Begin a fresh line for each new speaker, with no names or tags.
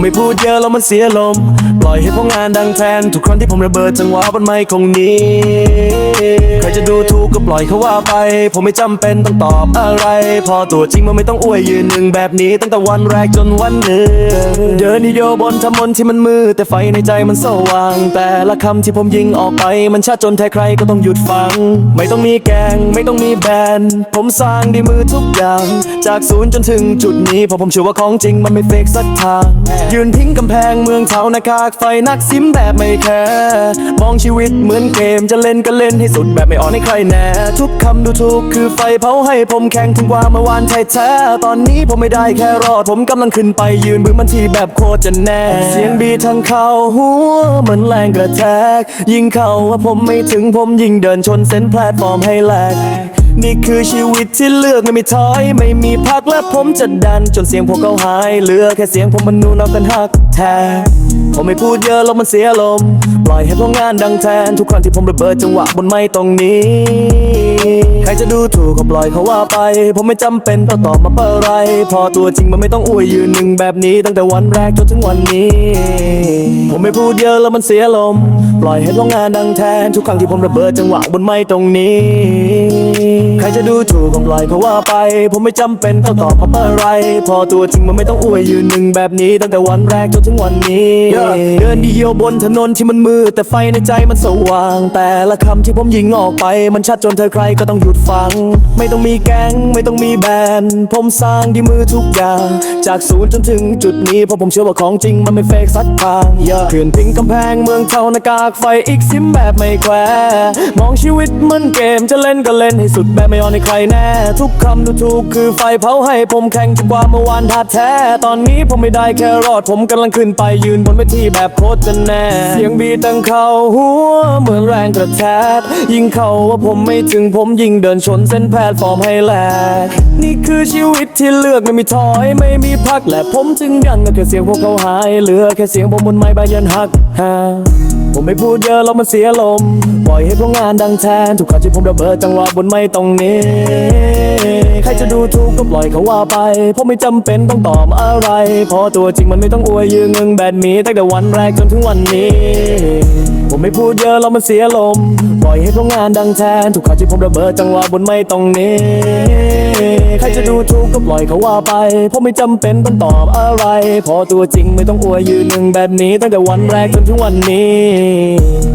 ไม่พูดเยอะแล้วมันเสียลม ปล่อยให้พวกงานดังแทน ทุกครั้งที่ผมระเบิดจังหวะบนไมค์คงนี้ ใครจะดูถูกก็ปล่อยเขาว่าไป ผมไม่จำเป็นต้องตอบอะไร พอตัวจริงมันไม่ต้องอวยยืนหนึ่งแบบนี้ ตั้งแต่วันแรกจนวันหนึ่งเดินนิโยบนถนนที่มันมืดแต่ไฟในใจมันสว่าง แต่ละคำที่ผมยิงออกไป มันชัดจนแท้ใครก็ต้องหยุดฟัง ไม่ต้องมีแกง ไม่ต้องมีแบนผมสร้างด้วยมือทุกอย่าง จากศูนย์จนถึงจุดนี้เพราะผมเชื่อว่าของจริงมันไม่เฟกสักทางยืนทิ้งกำแพงเมืองเท่าน้ากากไฟนักซิมแบบไม่แคร์มองชีวิตเหมือนเกมจะเล่นก็เล่นให้สุดแบบไม่อ่อนให้ใครแน่ ทุกคำดูถูกคือไฟเผาให้ผมแข็งถึงว่าเมื่อวานแท้แท้ๆตอนนี้ผมไม่ได้แค่รอด ผมกำลังขึ้นไปยืนบึงมันทีแบบโคตรจะแน่ เสียงบีทางเข้าหัวเหมือนแรงกระแทก ยิ่งเข้าว่าผมไม่ถึงผมยิ่งเดินชนเส้นแพลตฟอร์มให้แหลกนี่คือชีวิตที่เลือกไม่มีถอย ไม่มีพักและผมจะดัน จนเสียงพวกเขาหาย เหลือแค่เสียงผมมันนูนเอากันหักแทน ผมไม่พูดเยอะแล้วมันเสียลม ปล่อยให้พวกงานดังแทน ทุกครั้งที่ผมระเบิดจังหวะบนไม้ตรงนี้ ใครจะดูถูกก็ปล่อยเขาว่าไป ผมไม่จำเป็นต้องตอบมาเพื่ออะไร พอตัวจริงมันไม่ต้องอวยยืนหนึ่งแบบนี้ ตั้งแต่วันแรกจนถึงวันนี้ ผมไม่พูดเยอะแล้วมันเสียลม ปล่อยให้พวกงานดังแทน ทุกครั้งที่ผมระเบิดจังหวะบนไม้ตรงนี้ ใครจะดูถูกก็ปล่อยเขาว่าไป ผมไม่จำเป็นต้องตอบมาเพื่ออะไร พอตัวจริงมันไม่ต้องอวยยืนหนึ่งแบบนี้ ตั้งแต่วันแรกจนถึงวันนี้ เดินเดียวบนถนนที่มันมืดแต่ไฟในใจมันสว่าง แต่ละคำที่ผมยิงออกไป มันชัดจนเธอใครก็ต้องหยุดฟัง ไม่ต้องมีแก๊งไม่ต้องมีแบนด์ผมสร้างด้วยมือทุกอย่าง จากศูนย์จนถึงจุดนี้เพราะผมเชื่อว่าของจริงมันไม่เฟกสักทางเขื่อนพิงกำแพงเมืองเท่าหน้ากากไฟอีกซิมแบบไม่แควมองชีวิตเหมือนเกมจะเล่นก็เล่นให้สุดแบบไม่อ่อนให้ใครแน่ ทุกคำดูถูกคือไฟเผาให้ผมแข็งจนกว่าเมื่อวานท่าแท้ ตอนนี้ผมไม่ได้แค่รอดผมกำลังขึ้นไปยืนบนเวทีแบบโคตรจะแน่ เสียงบีตังเข้าหัวเหมือนแรงกระแทกยิ่งเข้าว่าผมไม่ถึงผมยิ่งเดินชนเส้นแพลฟอร์มให้แหลกนี่คือชีวิตที่เลือกไม่มีถอยไม่มีพักและผมจึงยังก็แค่เสียงพวกเขาหายเหลือแค่เสียงผมบนไม้ใบยันหักฮา ผมไม่พูดเยอะแล้วมันเสียลม ปล่อยให้พวกงานดังแทน ทุกครั้งที่ผมระเบิดจังหวะบนไม้ตรงนี้ ใครจะดูถูกก็ปล่อยเขาว่าไป ผมไม่จำเป็นต้องตอบอะไรพอตัวจริงมันไม่ต้องอวยยืนเงิงแบบนี้ตั้งแต่วันแรกจนถึงวันนี้ ผมไม่พูดเยอะแล้วมันเสียลม ปล่อยให้พวกงานดังแทน ทุกครั้งที่ผมระเบิดจังหวะบนไม้ตรงนี้ จะดูถูกก็ปล่อยเขาว่าไปผมไม่จำเป็นต้องตอบอะไร พอตัวจริงไม่ต้องอวยยืนหนึ่งแบบนี้ ตั้งแต่วันแรกจนถึงวันนี้